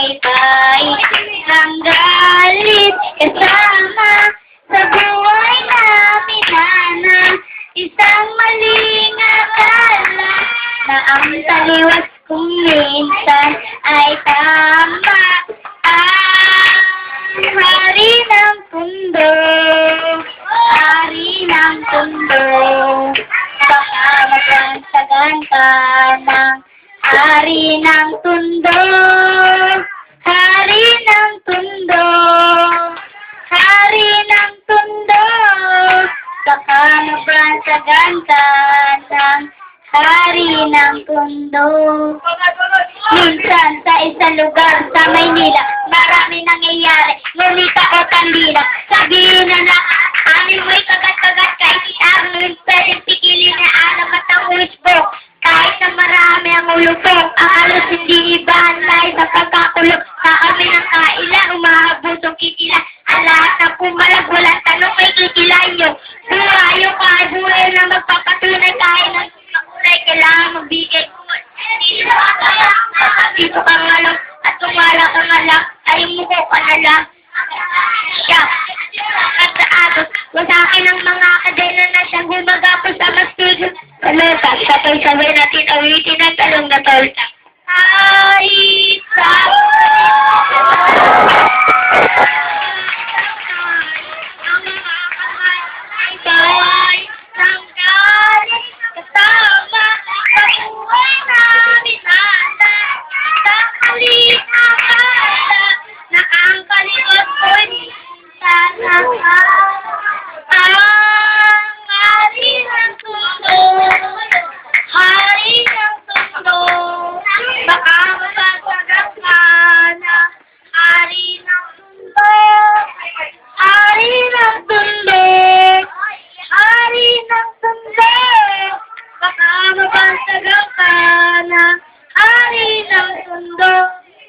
may-may Ang galit kasama sa buhay na Isang maling akala na ang taliwas kong minsan ay tama. Ang hari ng pundo, hari ng pundo Baka maglansagan ka ng hari ng tundo ng tundo. Hari ng tundo. Baka maglansagan ka ng hari ng tundo. Minsan sa isang lugar sa Maynila, marami nangyayari, ngunit ako kandila. Sabihin na na, amin mo'y kagat-kagat kahit amin pwedeng pikilin na alam akin ang mga kadena na siyang gumagapos sa mga studio. Talota, sabay-sabay natin awitin ang talong na torta. Ay, sa...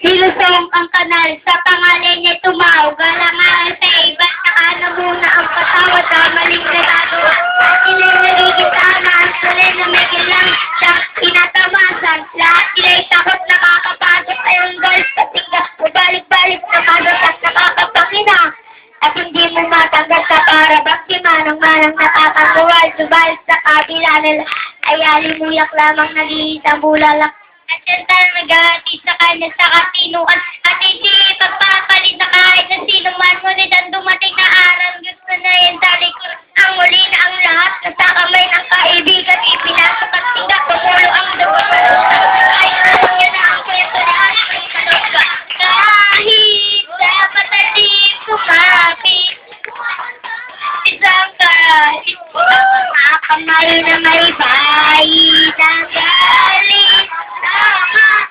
Nilusong ang kanal sa pangalan niya tumawag Galangan sa iba Saka na muna ang patawad sa maling nagagawa Ilinarigit sana ang sali na may kilang Siyang inatamasan Lahat sila'y takot nakakapasok Sa yung guys katingga Balik-balik na madatas nakakapakina. At hindi mo matanggal sa para baktima Nang manang nakakakuwal. Subalit sa kabila nila Ay alimuyak lamang nag-iisang bulalak. At yan tayo nag-aati sa kanya sa katinuan At hindi ipagpapalit na kahit na sino man Ngunit ang dumating na araw Gusto na yan talikod Ang muli na ang lahat Nasa kamay ng kaibigan Ipinasok at tingak Tumulo ang dugo Ay alam niya na ang kwento ni Ashley Kaloga Kahit dapat na di kahit na may bayid Ang galing Tama